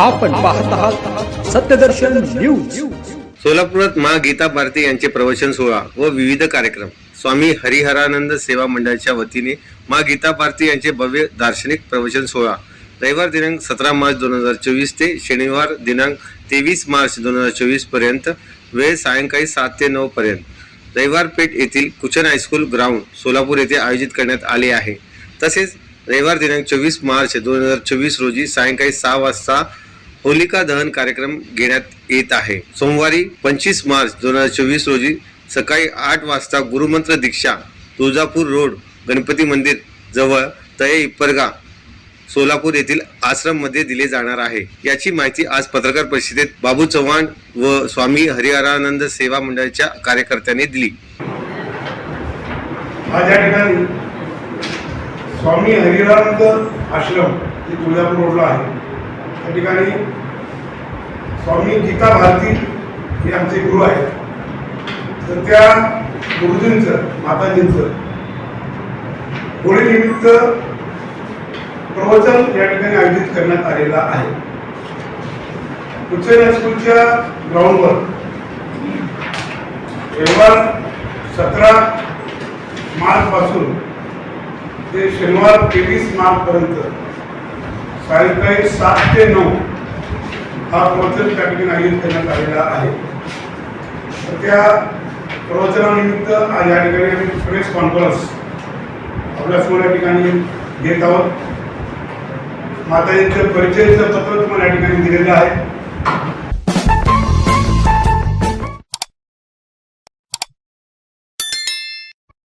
आपण पाहत आहात सत्यदर्शन न्यूज. सोलापुरात मा गीता भारती यांचे प्रवचन सोहळा व विविध कार्यक्रम. स्वामी हरिहरानंद सेवा मंडळाच्या वतीने मा गीता भारती यांचे भव्य दार्शनिक प्रवचन सोहळा. रविवार दिनांक सतरा मार्च दोन हजार चोवीस ते शनिवार दिनांक तेवीस मार्च दोन हजार चोवीसपर्यंत वेळ सायंकाळी सात ते नऊ पर्यंत. रविवार पेठ येथील कुचन हायस्कूल ग्राउंड सोलापूर येथे आयोजित करण्यात आले आहे. तसेच रविवार दिनांक चोवीस मार्च दोन हजार चोवीस रोजी सायंकाळी सहा वाजता होलिका दहन कार्यक्रम घेण्यात येत आहे. सोमवारी पंचवीस मार्च दोन हजार चोवीस रोजी सकाळी आठ वाजता गुरुमंत्र दीक्षा तुळजापूर रोड गणपती मंदिर जवळ तये इप्परगा सोलापूर येथील आश्रममध्ये दिले जाणार आहे. याची माहिती आज पत्रकार परिषदेत बाबू चव्हाण व स्वामी हरिहरानंद सेवा मंडळाच्या कार्यकर्त्यांनी दिली. आज या ठिकाणी स्वामी हरिहरानंद आश्रम तुळजापूर रोडला आहे. त्या ठिकाणी स्वामी गीता भारती हे आमचे गुरु आहेत. तर त्या गुरुजींचं माताजींचं होळीनिमित्त प्रवचन या ठिकाणी आयोजित करण्यात आलेलं आहे. उच्च हायस्कूलच्या ग्राउंडवर रविवार सतरा मार्चपासून ते शनिवार तेवीस मार्चपर्यंत सायंकाळी सात ते नऊ हा प्रवचन त्या ठिकाणी आयोजित करण्यात आलेला आहे. तर त्या प्रवचनानिमित्त आज या ठिकाणी आम्ही प्रेस कॉन्फरन्स आपल्यासमोर या ठिकाणी घेत आहोत. माताजींचं परिचयचं पत्र तुम्हाला या ठिकाणी दिलेलं आहे.